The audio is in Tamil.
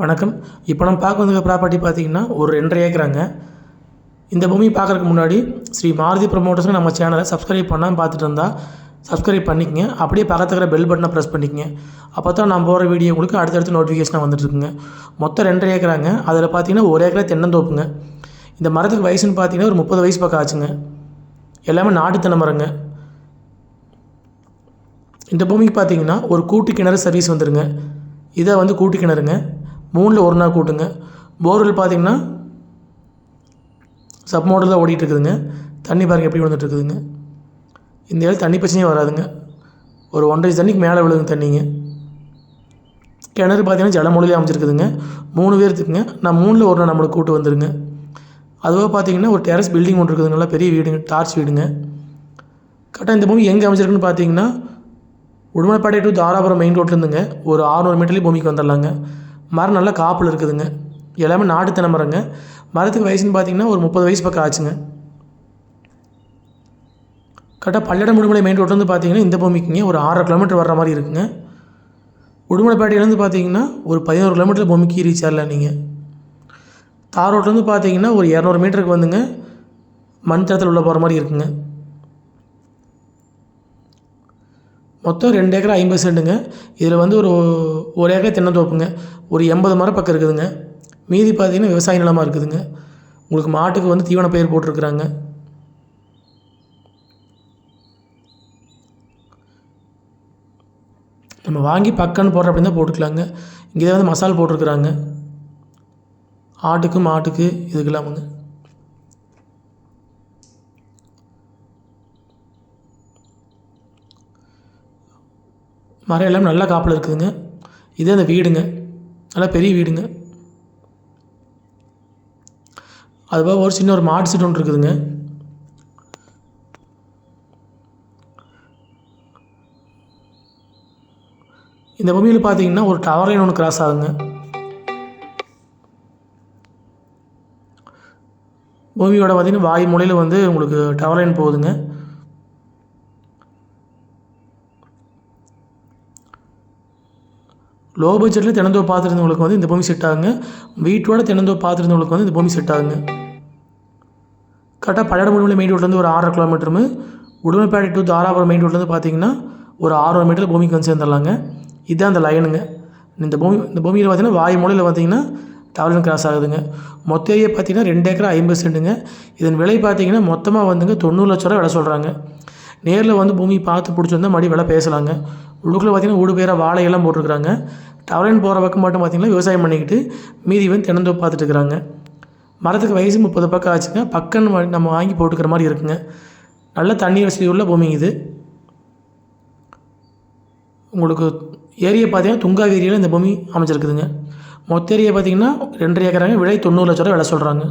வணக்கம். இப்போ நம்ம பார்க்க வந்திருக்க ப்ராப்பர்ட்டி பார்த்தீங்கன்னா ஒரு ரெண்டரை ஏக்கராங்க. இந்த பூமி பார்க்குறதுக்கு முன்னாடி ஸ்ரீ மாருதி ப்ரமோட்டர்ஸ்னு நம்ம சேனலை சப்ஸ்கிரைப் பண்ணாமல் பார்த்துட்டு இருந்தால் சப்ஸ்கிரைப் பண்ணிக்கங்க. அப்படியே பக்கத்துக்கிற இருக்கிற பெல் பட்டனை ப்ரெஸ் பண்ணிக்கங்க. அப்போ தான் நான் போகிற வீடியோ உங்களுக்கு அடுத்தடுத்து நோட்டிஃபிகேஷனாக வந்துட்டுருக்குங்க. மொத்தம் ரெண்டரை ஏக்கராங்க. அதில் பார்த்தீங்கன்னா ஒரு ஏக்கரா தென்னந்தோப்புங்க. இந்த மரத்துக்கு வயசுன்னு பார்த்தீங்கன்னா ஒரு முப்பது வயசு பக்கம் ஆச்சுங்க. எல்லாமே நாட்டு தென்னை மரங்க. இந்த பூமிக்கு பார்த்தீங்கன்னா ஒரு கூட்டு கிணறு சர்வீஸ் வந்துருங்க. இதை வந்து கூட்டு கிணறுங்க. மூணில் ஒரு நாள் கூட்டுங்க. போர்வெல் பார்த்திங்கன்னா சப் மோட்டர் தான் இருக்குதுங்க தண்ணி பாருங்க எப்படி விழுந்துட்டுருக்குதுங்க. இந்த ஏழு தண்ணி பிரச்சனையும் வராதுங்க. ஒரு ஒன்றரை தண்ணிக்கு மேலே விழுதுங்க தண்ணிங்க. கிணறு பார்த்தீங்கன்னா ஜலமொழியிலே அமைச்சிருக்குதுங்க மூணு பேர்த்துக்குங்க. நான் மூணில் ஒரு நாள் நம்மளுக்கு கூட்டு வந்துருங்க. அதுவாக பார்த்தீங்கன்னா ஒரு டெரஸ் பில்டிங் ஒன்று இருக்குதுங்க நல்லா பெரிய வீடுங்க டார்ச் வீடுங்க. கரெக்டாக இந்த பூமி எங்கே அமைச்சிருக்குன்னு பார்த்தீங்கன்னா உடுமலைப்பேட்டை டு தாராபுரம் மெயின் ரோட்லேருந்துங்க ஒரு 600 மீட்டர்லேயும் பூமிக்கு வந்துடலாங்க. மரம் நல்லா காப்பில் இருக்குதுங்க. எல்லாமே நாட்டு தென்னை மரங்க மரத்துக்கு வயசுன்னு பார்த்தீங்கன்னா ஒரு முப்பது வயசு பக்கம் ஆச்சுங்க. கரெக்டாக பல்லடம் உடுமலை மெயின் ரோட்லேருந்து பார்த்தீங்கன்னா இந்த பூமிக்குங்க. ஒரு ஆறரை கிலோமீட்டர் வர்ற மாதிரி இருக்குங்க. உடுமலைப்பேட்டையிலேருந்து பார்த்தீங்கன்னா ஒரு பதினோரு கிலோமீட்டர் பூமிக்கு ரீச் ஆகலாம் நீங்கள் தார் ரோட்லேருந்து பார்த்தீங்கன்னா ஒரு இரநூறு மீட்டருக்கு வந்துங்க. மண் தரத்தில் உள்ள போகிற மாதிரி இருக்குங்க. மொத்தம் ரெண்டு ஏக்கர் ஐம்பது சென்ட்டுங்க இதில் வந்து ஒரு ஒரு ஏக்கர் தென்னந்தோப்புங்க ஒரு எண்பது மரம் பக்கம் இருக்குதுங்க. மீதி பார்த்தீங்கன்னா விவசாய நிலமாக இருக்குதுங்க. உங்களுக்கு மாட்டுக்கு வந்து தீவன பயிர் போட்டிருக்குறாங்க. நம்ம வாங்கி பக்கன்னு போடுற அப்படின்னு தான் போட்டுக்கலாங்க. இங்கே வந்து மசால் போட்டிருக்குறாங்க. ஆட்டுக்கு மாட்டுக்கு இதுக்கெல்லாமுங்க மரம் எல்லாம் நல்ல காப்பில் இருக்குதுங்க. இதே அந்த வீடுங்க. நல்லா பெரிய வீடுங்க. அதுபோக ஒரு சின்ன ஒரு மாட்டு சீட் ஒன்று இருக்குதுங்க. இந்த பூமியில் பார்த்தீங்கன்னா ஒரு டவர் லைன் ஒன்று கிராஸ் ஆகுங்க. பூமியோட பார்த்தீங்கன்னா வாய் மூலையில் வந்து உங்களுக்கு டவர் லைன் போகுதுங்க. லோ பட்ஜெட்டில் தினந்தோ பார்த்துருந்தவங்களுக்கு வந்து இந்த பூமி செட் ஆகுங்க. வீட்டோட தினந்தோ பார்த்துருந்தவங்களுக்கு வந்து இந்த பூமி செட் ஆகுங்க. கரெக்டாக பழைய உடுமலை மெயின் ரோட்லேருந்து ஒரு ஆறரை கிலோமீட்டரும் உடுமைப்பேட்டை டு தாராபுரம் மெயின் ரோட்லேருந்து பார்த்தீங்கன்னா ஒரு ஆறரை மீட்டரில் பூமிக்கு வந்து சேர்ந்துடலாங்க. இதுதான் அந்த லைனுங்க இந்த பூமி இந்த பூமியில் பார்த்திங்கன்னா வாய் மூலையில் பார்த்தீங்கன்னா டவர்லைன் கிராஸ் ஆகுதுங்க. மொத்த ஏரியா பார்த்தீங்கன்னா ரெண்டு ஏக்கர் ஐம்பது சென்ட்டுங்க. இதன் விலை பார்த்தீங்கன்னா மொத்தமாக வந்துங்க தொண்ணூறு லட்ச ரூபா விலை சொல்கிறாங்க நேரில் வந்து பூமி பார்த்து பிடிச்சிருந்தா மறுபடியும் விலை பேசலாங்க. உள்ளுக்குள்ளே பார்த்தீங்கன்னா ஊடு பேராக வாழையெல்லாம் போட்டிருக்கிறாங்க. டவரின் போகிற பக்கம் மட்டும் பார்த்திங்கன்னா விவசாயம் பண்ணிக்கிட்டு மீதி வந்து தினந்தோப்பு பார்த்துட்டு இருக்கிறாங்க. மரத்துக்கு வயசு முப்பது பக்கம் ஆச்சுங்க. பக்கன்னு நம்ம வாங்கி போட்டுக்கிற மாதிரி இருக்குங்க. நல்ல தண்ணி வசதி உள்ள பூமி இது. உங்களுக்கு ஏரியா பார்த்தீங்கன்னா துங்காவேரியில் இந்த பூமி அமைச்சிருக்குதுங்க மொத்த ஏரியா பார்த்தீங்கன்னா ரெண்டரை ஏக்கராங்க. விலை தொண்ணூறு லட்ச ரூபா விலை சொல்கிறாங்க